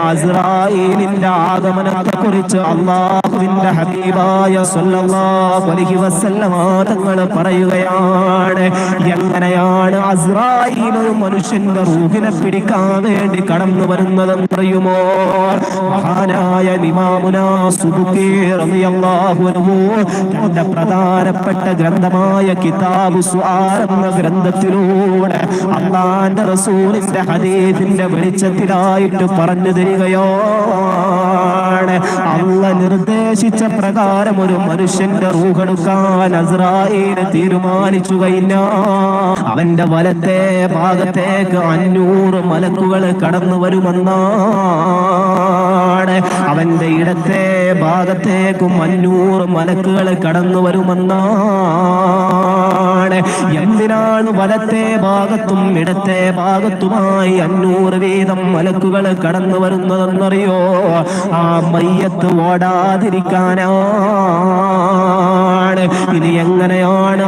ആസ്രായേലിന്റെ ആഗമനത്തെ കുറിച്ച് അള്ളാഹുവിന്റെ ഹബീബായ സല്ലല്ലാഹു അലൈഹി വസല്ലമ തങ്ങൾ പറയുകയാണ്. എങ്ങനെയാണ് അസ്രായിൽ ഒരു മനുഷ്യന്റെ റൂഹിനെ പിടിക്കാൻ വേണ്ടി കടന്നു വരുന്നതെന്ന് പറയുമോ മഹാനായ തന്റെ പ്രധാനപ്പെട്ട ഗ്രന്ഥമായ കിതാബ് എന്ന ഗ്രന്ഥത്തിലൂടെ അള്ളാന്റെ റസൂലിന്റെ ഹദീസിന്റെ വെളിച്ചത്തിലായിട്ട് പറഞ്ഞു തരികയാണ്. അള്ള നിർദ്ദേശിച്ച പ്രകാരം ഒരു മനുഷ്യന്റെ റൂഹെടുക്കാൻ അസ്രായേൽ തീരുമാനിച്ചു കഴിഞ്ഞ. അവന്റെ വലത്തെ ഭാഗത്തേക്ക് അഞ്ഞൂറ് മലക്കുകൾ കടന്നു വരുമെന്നാണ് അവന്റെ ഇടത്തെ ഭാഗത്തേക്കും അഞ്ഞൂറ് മലക്കുകൾ കടന്നു വരുമെന്നാണ്. എന്തിനാണ് വലത്തെ ഭാഗത്തും ഇടത്തെ ഭാഗത്തുമായി അഞ്ഞൂറ് വീതം മലക്കുകൾ കടന്നു വരുന്നതെന്നറിയോ? ആ മയ്യത്ത് ഓടാതിരിക്കാനാണ് ഇനി എങ്ങനെയാണ്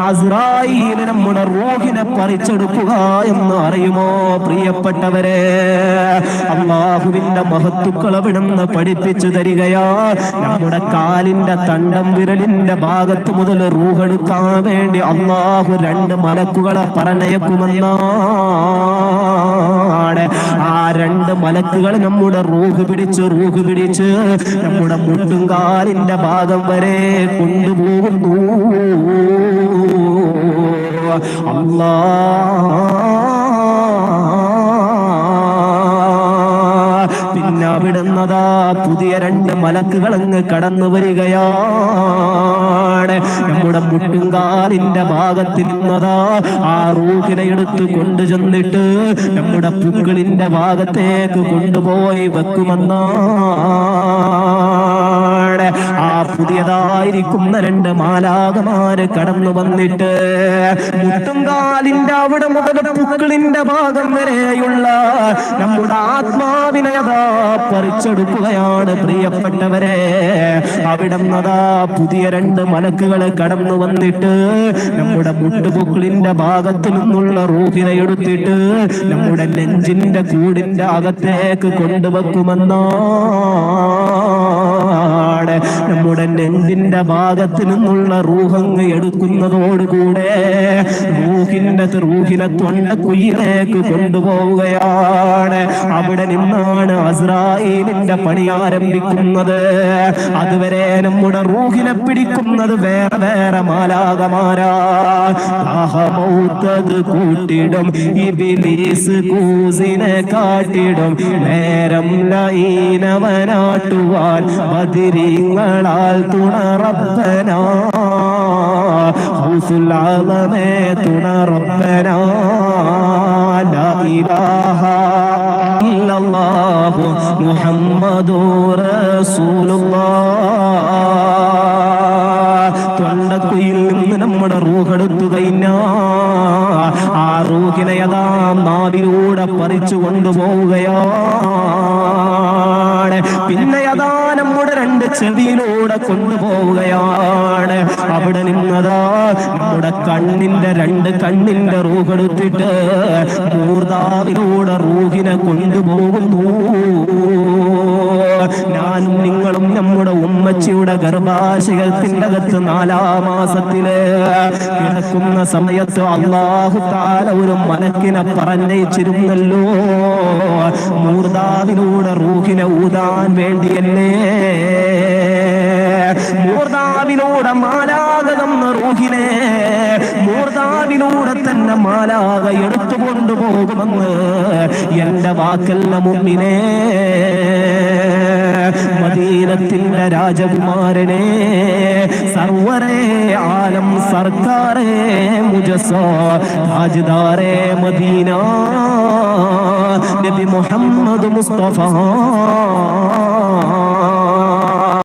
നമ്മുടെ റൂഹിനെ പറിച്ചെടുക്കുക എന്ന് അറിയുമോ? പ്രിയപ്പെട്ടവരെ അള്ളാഹുവിന്റെ മഹത്തുക്കൾ അവിടുന്ന് പഠിപ്പിച്ചു തരികയാ. നമ്മുടെ കാലിന്റെ തണ്ടം വിരലിന്റെ ഭാഗത്ത് മുതൽ റൂഹെടുക്കാൻ വേണ്ടി അള്ളാഹു രണ്ട് മലക്കുകളെ പറഞ്ഞയക്കുമെന്നാണ് ആ രണ്ട് മലക്കുകൾ നമ്മുടെ റൂഹ് പിടിച്ച് റൂഹ് പിടിച്ച് നമ്മുടെ മുട്ടുംകാലിന്റെ ഭാഗം വരെ കൊണ്ടുപോകുന്നു. അല്ലാ. പിന്നെ അവിടുന്നതാ പുതിയ രണ്ട് മലക്കുകൾ അങ്ങ് കടന്നു വരികയാണ്. നമ്മുടെ മുട്ടുംകാലിന്റെ ഭാഗത്തിരുന്നതാ ആ റൂഹിനെ എടുത്ത് കൊണ്ടു ചെന്നിട്ട് നമ്മുടെ പുക്കളിന്റെ ഭാഗത്തേക്ക് കൊണ്ടുപോയി വെക്കുമെന്നാണ് ആ പുതിയതായിരിക്കുന്ന രണ്ട് മാലാകമാര് കടന്നു വന്നിട്ട് മുട്ടുംകാലിന്റെ അവിടെ മുതൽ പുക്കളിന്റെ ഭാഗം വരെയുള്ള നമ്മുടെ ആത്മാവിനെ അതാ പറിച്ചെടുക്കുകയാണ് പ്രിയപ്പെട്ടവരെ. അവിടെ അതാ പുതിയ രണ്ട് മലക്കുകൾ കടന്നു വന്നിട്ട് നമ്മുടെ മുട്ടുപൊക്കിളിന്റെ ഭാഗത്തു നിന്നുള്ള റൂഹിനെ എടുത്തിട്ട് നമ്മുടെ നെഞ്ചിന്റെ കൂടിന്റെ അകത്തേക്ക് കൊണ്ടുവെക്കുമെന്നാണ് നമ്മുടെ നെഞ്ചിന്റെ ഭാഗത്ത് നിന്നുള്ള റൂഹങ്ങ് എടുക്കുന്നതോടുകൂടെ റൂഹിന്റെ റൂഹിലെ തൊണ്ട കുയിലേക്ക് കൊണ്ടുപോവുകയാണ്. അവിടെ നിന്നാണ് അസ്രായേലിന്റെ പണി ആരംഭിക്കുന്നത്. അതുവരെ നമ്മുടെ റൂഹിനെ പിടിക്കുന്നത് വേറെ വേറെ മാലാകമാരാ ദാഹമൗത്തത് കൂട്ടിടും ഇബിലീസ് കൂസിനെ കാട്ടിടും നേരം ലൈനവനാട്ടുവാൻ ബദിരിങ്ങളാൽ തുണറപ്പനാ. ഹൗസുൽ ആലമേ തുണറപ്പനാ മുഹമ്മദുർ റസൂലുള്ളാഹ് തൊണ്ടക്കുയിൽ നിന്ന് നമ്മുടെ റൂഹെടുത്തു കഴിഞ്ഞാ. ആ റൂഹിനെ യഥാ നാവിലൂടെ പറിച്ചു കൊണ്ടുപോവുകയാണ് പിന്നെ ചെവിയിലൂടെ കൊണ്ടുപോവുകയാണ്. അവിടെ നിന്നതാ നമ്മുടെ കണ്ണിന്റെ രണ്ട് കണ്ണിന്റെ റൂഹെടുത്തിട്ട് മൂർദാവിലൂടെ റൂഹിനെ കൊണ്ടുപോകുന്നു. ഞാൻ നിങ്ങളും നമ്മുടെ ഉമ്മച്ചിയുടെ ഗർഭാശയത്തിന്റെ അകത്ത് നാലാം മാസത്തിൽ കിടക്കുന്ന സമയത്ത് അള്ളാഹു താല ഒരു മലക്കിനെ പറഞ്ഞയച്ചിരുന്നല്ലോ. മൂർദാവിലൂടെ റൂഹിനെ ഊതാൻ വേണ്ടിയല്ലേ? മൂർദാവിലൂടെ മാലാകതം റൂഹിനെ മൂർദാവിലൂടെ തന്നെ മാലാക എടുത്തു കൊണ്ടുപോകുമെന്ന് എന്റെ വാക്കല്ല മുമ്പിനെ മദീനത്തിന്റെ രാജകുമാരനെ സർവരെ ആലം സർക്കാരേ മുജസോ രാജദാരെ മദീന നബി മുഹമ്മദ് മുസ്തഫ.